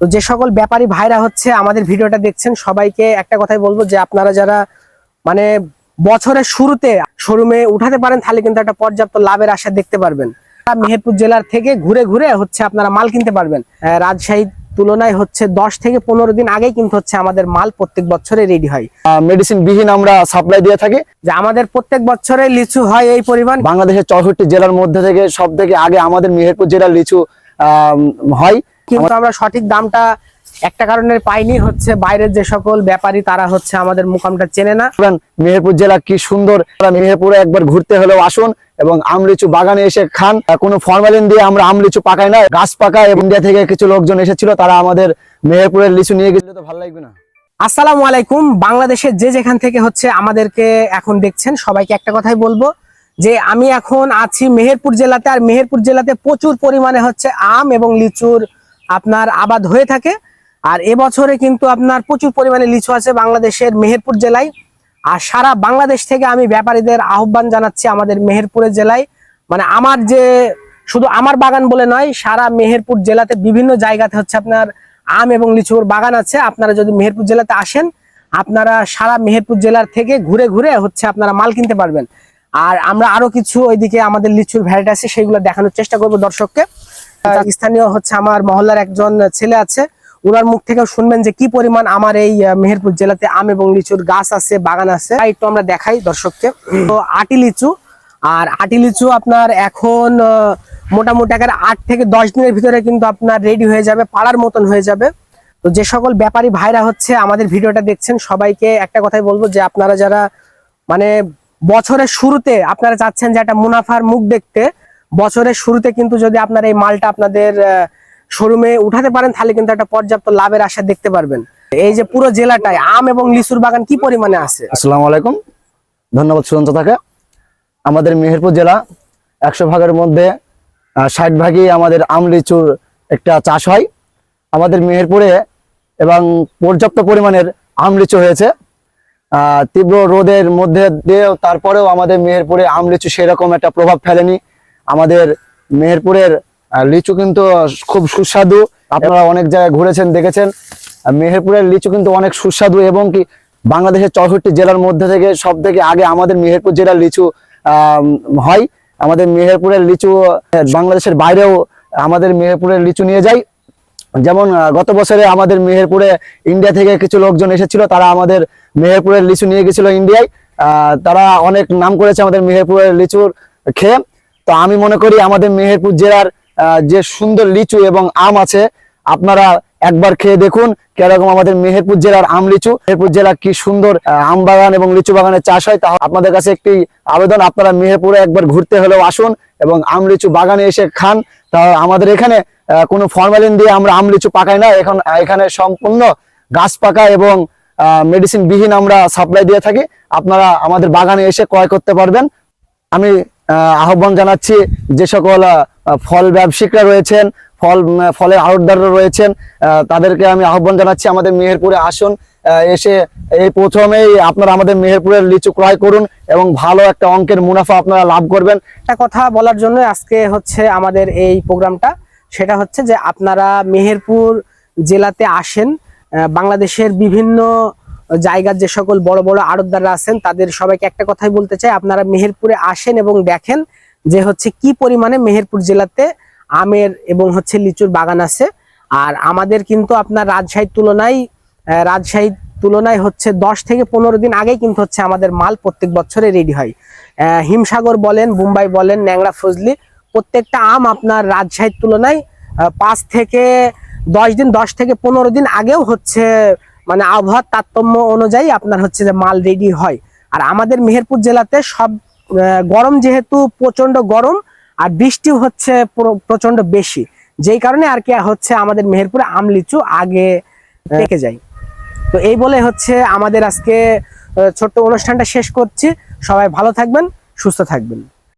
তো যে সকল ব্যাপারী ভাইরা হচ্ছে আমাদের ভিডিওটা দেখছেন সবাইকে একটা কথাই বলব যে আপনারা যারা মানে বছরের শুরুতে শোরুমে উঠাতে পারেন তাহলে কিন্তু একটা পর্যাপ্ত লাভের আশা দেখতে পারবেন। মেহেরপুর জেলার থেকে ঘুরে ঘুরে হচ্ছে আপনারা মাল কিনতে পারবেন। আহ, রাজশাহীর তুলনায় হচ্ছে দশ থেকে পনেরো দিন আগেই কিন্তু হচ্ছে আমাদের মাল প্রত্যেক বছরে রেডি হয়। মেডিসিন বিহীন আমরা সাপ্লাই দিয়ে থাকি। যে আমাদের প্রত্যেক বছরে লিচু হয় এই পরিমাণ। বাংলাদেশের চৌষট্টি জেলার মধ্যে থেকে সব থেকে আগে আমাদের মেহেরপুর জেলার লিচু হয়। কিন্তু আমরা সঠিক দামটা একটা কারণে পাইনি হচ্ছে বাইরের যে সকল ব্যাপারী তারা হচ্ছে আমাদের মুকামটা চেনে না। মেহেরপুর জেলা কি সুন্দর মেহেরপুরে একবার ঘুরতে হলেও আসুন এবং আম লিচু বাগানে এসে খান। কোনো ফরমালিন দিয়ে আমরা আম লিচু পাকাই না গাছ পাকা এবং ইন্ডিয়া থেকে কিছু লোকজন এসেছিল তারা আমাদের মেহেরপুরের লিচু নিয়ে গেলে তো ভালো লাগবে না। আসসালামু আলাইকুম বাংলাদেশের যে যেখান থেকে হচ্ছে আমাদেরকে এখন দেখছেন সবাইকে একটা কথাই বলব যে আমি এখন আছি মেহেরপুর জেলাতে আর মেহেরপুর জেলাতে প্রচুর পরিমাণে হচ্ছে আম এবং লিচুর আপনার আবাদ হয়ে থাকে। আর এবছরে কিন্তু আপনার প্রচুর পরিমাণে লিচু আছে বাংলাদেশের মেহেরপুর জেলায়। আর সারা বাংলাদেশ থেকে আমি ব্যাপারীদের আহ্বান জানাচ্ছি আমাদের মেহেরপুরের জেলায়। মানে আমার যে, শুধু আমার বাগান বলে নয়, সারা মেহেরপুর জেলাতে বিভিন্ন জায়গাতে হচ্ছে আপনার আম এবং লিচুর বাগান আছে। আপনারা যদি মেহেরপুর জেলাতে আসেন, আপনারা সারা মেহেরপুর জেলার থেকে ঘুরে ঘুরে হচ্ছে আপনারা মাল কিনতে পারবেন। আর আমরা আরও কিছু ওইদিকে আমাদের লিচুর ভ্যারাইটি আছে, সেগুলো দেখানোর চেষ্টা করব দর্শককে। স্থানীয় হচ্ছে আমার মহল্লার একজন ছেলে আছে। ওনার মুখ থেকে শুনবেন যে কি পরিমাণ আমার এই মেহেরপুর জেলাতে আম এবং লিচুর গাছ আছে, বাগান আছে। একটু আমরা দেখাই দর্শককে। তো আটি লিচু, আর আটি লিচু আপনার এখন মোটামুটি একের আট থেকে দশ দিনের ভিতরে কিন্তু আপনার রেডি হয়ে যাবে, পাড়ার মতন হয়ে যাবে। তো যে সকল ব্যাপারী ভাইরা হচ্ছে আমাদের ভিডিওটা দেখছেন, সবাইকে একটা কথাই বলব যে আপনারা যারা মানে বছরের শুরুতে আপনারা চাচ্ছেন যে একটা মুনাফার মুখ দেখতে বছরের শুরুতে কিন্তু যদি আপনার এই মালটা আপনাদের শোরুমে উঠাতে পারেন, তাহলে কিন্তু একটা পর্যাপ্ত লাভের আশা দেখতে পারবেন। এই যে পুরো জেলাটায় আম এবং লিচুর বাগান কি পরিমাণে আছে? আসসালামু আলাইকুম। ধন্যবাদ সুরন্ত থাকে আমাদের মেহেরপুর জেলা একশো ভাগের মধ্যে ষাট ভাগই আমাদের আম, লিচুর একটা চাষ হয়। আমাদের মেহেরপুরে এবং পর্যাপ্ত পরিমাণের আম, লিচু হয়েছে। তীব্র রোদের মধ্যে দিয়েও তারপরেও আমাদের মেহেরপুরে আম, লিচু সেরকম একটা প্রভাব ফেলেনি। আমাদের মেহেরপুরের লিচু কিন্তু খুব সুস্বাদু। আপনারা অনেক জায়গায় ঘুরেছেন, দেখেছেন। মেহেরপুরের লিচু কিন্তু অনেক সুস্বাদু এবং কি বাংলাদেশের চৌষট্টি জেলার মধ্যে থেকে সব থেকে আগে আমাদের মেহেরপুর জেলার লিচু হয়। আমাদের মেহেরপুরের লিচু বাংলাদেশের বাইরেও আমাদের মেহেরপুরের লিচু নিয়ে যায় যেমন গত বছরে আমাদের মেহেরপুরে ইন্ডিয়া থেকে কিছু লোকজন এসেছিল, তারা আমাদের মেহেরপুরের লিচু নিয়ে গেছিল ইন্ডিয়ায়। তারা অনেক নাম করেছে আমাদের মেহেরপুরের লিচুর খেয়ে। তো আমি মনে করি আমাদের মেহেরপুর জেলার যে সুন্দর লিচু এবং আম আছে, আপনারা একবার খেয়ে দেখুন কীরকম আমাদের মেহেরপুর জেলার আম লিচু। মেহেরপুর জেলা কি সুন্দর আম বাগান এবং লিচু বাগানের চাষ হয়, তা আপনাদের কাছে একটি আবেদন, আপনারা মেহেরপুরে একবার ঘুরতে হলেও আসুন এবং আম লিচু বাগানে এসে খান। তা আমাদের এখানে কোনো ফরমালিন দিয়ে আমরা আম লিচু পাকাই না, এখন, এখানে সম্পূর্ণ গাছ পাকা এবং মেডিসিন বিহীন আমরা সাপ্লাই দিয়ে থাকি। আপনারা আমাদের বাগানে এসে ক্রয় করতে পারবেন। আমি আহ্বান জানাচ্ছি যে সকল ফল ব্যবসায়িকরা রয়েছেন, ফল ফলের আড়তদাররা রয়েছেন তাদেরকে আমি আহ্বান জানাচ্ছি আমাদের মেহেরপুরে আসুন এসে এই প্রথমেই আপনারা আমাদের মেহেরপুরের লিচু ক্রয় করুন এবং ভালো একটা অঙ্কের মুনাফা আপনারা লাভ করবেন। একটা কথা বলার জন্য আজকে হচ্ছে আমাদের এই প্রোগ্রামটা, সেটা হচ্ছে যে আপনারা মেহেরপুর জেলাতে আসেন বাংলাদেশের বিভিন্ন জায়গার যে সকল বড় বড় আড়তদাররা আছেন, তাদের সবাইকে একটা কথাই বলতে চাই। আপনারা মেহেরপুরে আসেন এবং দেখেন যে হচ্ছে কি পরিমাণে মেহেরপুর জেলাতে আমের এবং হচ্ছে লিচুর বাগান আছে। আর আমাদের কিন্তু আপনার রাজশাহীর তুলনায় রাজশাহীর তুলনায় হচ্ছে দশ থেকে পনেরো দিন আগেই কিন্তু হচ্ছে আমাদের মাল প্রত্যেক বছরে রেডি হয়। হিমসাগর বলেন, মুম্বাই বলেন, ন্যাংরা ফজলি, প্রত্যেকটা আম আপনার রাজশাহীর তুলনায় পাঁচ থেকে দশ দিন, দশ থেকে পনেরো দিন আগেও হচ্ছে মানে আবহাওয়ার তারতম্য অনুযায়ী আপনার হচ্ছে যে মাল রেডি হয়। আর আমাদের মেহেরপুর জেলাতে সব গরম যেহেতু প্রচণ্ড গরম, আর বৃষ্টিও হচ্ছে প্রচণ্ড বেশি। যেই কারণে আর কি হচ্ছে আমাদের মেহেরপুরে আম, লিচু আগে পেকে যায়। তো এই বলে হচ্ছে আমাদের আজকে ছোট্ট অনুষ্ঠানটা শেষ করছি। সবাই ভালো থাকবেন, সুস্থ থাকবেন।